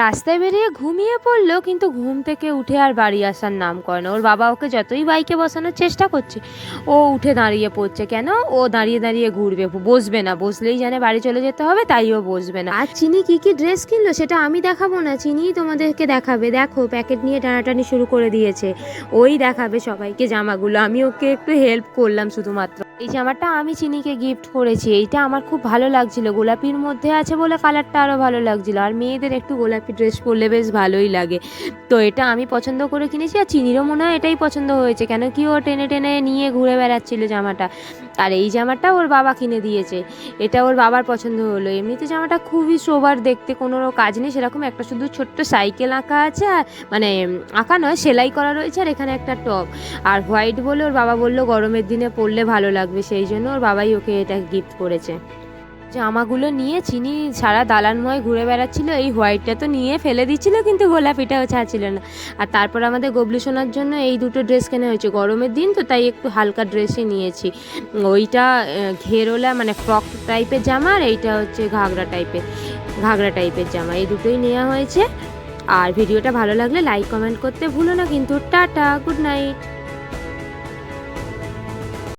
রাস্তায় বেরিয়ে ঘুমিয়ে পড়ল, কিন্তু ঘুম থেকে উঠে আর বাড়ি আসার নাম করে না ওর বাবা ওকে যতই বাইকে বসানোর চেষ্টা করছে, ও উঠে দাঁড়িয়ে পড়ছে। কেন? ও দাঁড়িয়ে দাঁড়িয়ে ঘুরবে, বসবে না। বসলেই জানে বাড়ি চলে যেতে হবে, তাই ও বসবে না। আর চিনি কি কি ড্রেস কিনলো, সেটা আমি দেখাবো না। চিনিই তোমাদেরকে দেখাবে। দেখো, প্যাকেট নিয়ে টানাটানি শুরু করে দিয়েছে। ওই দেখাবে সবাইকে জামাগুলো। আমি ওকে একটু হেল্প করলাম শুধুমাত্র। এই জামাটা আমি চিনিকে গিফট করেছি, এইটা আমার খুব ভালো লাগছিল। গোলাপির মধ্যে আছে বলে কালারটা আরও ভালো লাগছিল। আর মেয়েদের একটু গোলাপি ড্রেস পরলে বেশ ভালোই লাগে। তো এটা আমি পছন্দ করে কিনেছি আর চিনিরও মনে হয় এটাই পছন্দ হয়েছে। কেন কি ও টেনে টেনে নিয়ে ঘুরে বেড়াচ্ছিল জামাটা। আর এই জামাটা ওর বাবা কিনে দিয়েছে। এটা ওর বাবার পছন্দ হলো। এমনিতে জামাটা খুবই সোবার দেখতে, কোনো কাজ নেই, সেরকম একটা শুধু ছোট্ট সাইকেল আঁকা আছে, আর মানে আঁকা নয়, সেলাই করা রয়েছে, আর এখানে একটা টপ। আর হোয়াইট বলে ওর বাবা বলল, গরমের দিনে পরলে ভালো লাগবে। সেই জন্য ওর বাবাই ওকে এটা গিফট করেছে। জামাগুলো নিয়ে চিনি সারা দালানময় ঘুরে বেড়াচ্ছিল, এই হোয়াইটটা তো নিয়ে ফেলে দিচ্ছিল কিন্তু গোলাপিটাও ছাড়ছিল না। আর তারপর আমাদের গবলু সোনার জন্য এই দুটো ড্রেস কেনা হয়েছে, গরমের দিন তো তাই একটু হালকা ড্রেসই নিয়েছি। ওইটা ঘেরোলা মানে ফ্রক টাইপের জামা আর এইটা হচ্ছে ঘাগরা টাইপের ঘাগরা টাইপের জামা। এই দুটোই নেওয়া হয়েছে। আর ভিডিওটা ভালো লাগলে লাইক কমেন্ট করতে ভুলো না কিন্তু টাটা গুড নাইট